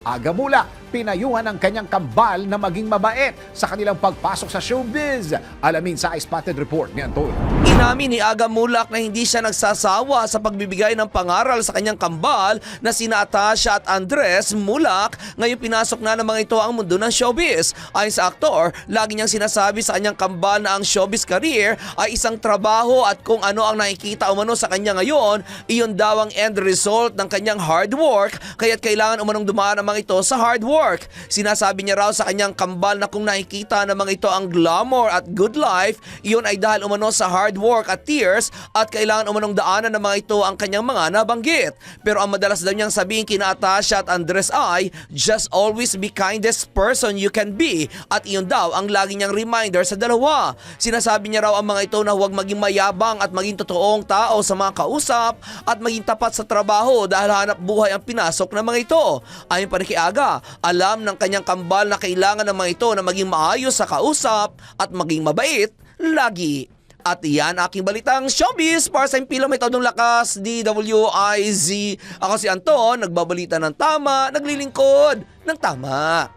Aga mula, pinayuhan ang kanyang kambal na maging mabait sa kanilang pagpasok sa showbiz. Alamin sa iSpotted Report ni Anton. Inamin ni Aga Mulak na hindi siya nagsasawa sa pagbibigay ng pangaral sa kanyang kambal na sina Atasha at Andres Mulak ngayon pinasok na ng mga ito ang mundo ng showbiz. Ayon sa aktor, lagi niyang sinasabi sa kanyang kambal na ang showbiz career ay isang trabaho at kung ano ang nakikita umano sa kanya ngayon, iyon daw ang end result ng kanyang hard work kaya't kailangan umanong dumaan ang mga ito sa hard work. Sinasabi niya raw sa kanyang kambal na kung nakikita ng mga ito ang glamour at good life, iyon ay dahil umano sa hard work at tears at kailangan umanong daanan ng mga ito ang kanyang mga nabanggit. Pero ang madalas daw niyang sabihin kina Atasha at Andres ay, just always be kindest person you can be at iyon daw ang lagi niyang reminder sa dalawa. Sinasabi niya raw ang mga ito na huwag maging mayabang at maging totoong tao sa mga kausap at maging tapat sa trabaho dahil hanap buhay ang pinasok ng mga ito. Ayon pa rin kay Aga, alam ng kanyang kambal na kailangan ng mga ito na maging maayos sa kausap at maging mabait lagi. At yan aking balitang showbiz para sa impilo may todong lakas DWIZ. Ako si Anton, nagbabalita ng tama, naglilingkod ng tama.